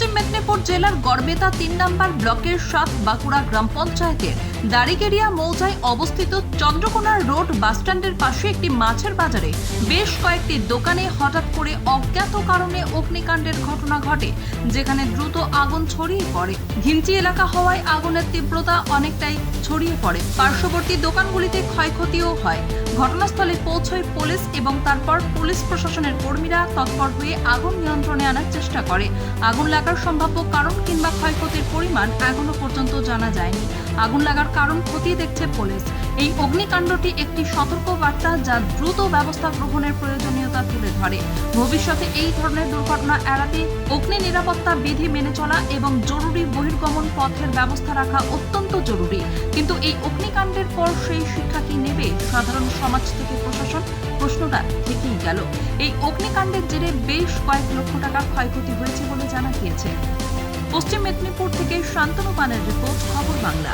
পশ্চিম মেদিনীপুর জেলার গড়বেতা তিন নম্বর ব্লকের সাত বাঁকুড়া গ্রাম পঞ্চায়েতের দারিগেরিয়া মৌজায় অবস্থিত চন্দ্রকোনা রোড বাসস্ট্যান্ডের পাশে একটি মাছের বাজারে বেশ কয়েকটি দোকানে হঠাৎ করে অজ্ঞাত কারণে অগ্নিকাণ্ডের ঘটনা ঘটে, যেখানে দ্রুত আগুন ছড়িয়ে পড়ে। ঘিঞ্চি এলাকা হওয়ায় আগুনের তীব্রতা অনেকটাই ছড়িয়ে পড়ে। পার্শ্ববর্তী দোকানগুলিতে ক্ষয়ক্ষতিও হয়। ঘটনাস্থলে পৌঁছয় পুলিশ এবং তারপর পুলিশ প্রশাসনের কর্মীরা তৎপর হয়ে আগুন নিয়ন্ত্রণে আনার চেষ্টা করে। আগুন লাগার সম্ভাব্য কারণ কিংবা ক্ষয়ক্ষতির পরিমাণ এখনও পর্যন্ত জানা যায়নি। আগুন লাগার কারণ খতিয়ে দেখছে পুলিশ। এই অগ্নিকাণ্ডটি একটি সতর্ক বার্তা যা দ্রুত ব্যবস্থা গ্রহণের প্রয়োজনীয়তা তুলে ধরে। ভবিষ্যতে এই ধরনের দুর্ঘটনা এড়াতে অগ্নি নিরাপত্তা বিধি মেনে চলা এবং জরুরি বহির্গমন পথের ব্যবস্থা রাখা অত্যন্ত জরুরি। কিন্তু এই অগ্নিকাণ্ডের পর সেই শিক্ষা কি সাধারণ সমাজ থেকে প্রশাসন প্রশ্নটা থেকেই গেল। এই অগ্নিকাণ্ডের জেরে বেশ কয়েক লক্ষ টাকা ক্ষয়ক্ষতি হয়েছে বলে জানা গিয়েছে। পশ্চিম মেদিনীপুর থেকে শান্তনু পানের রিপোর্ট, খবর বাংলা।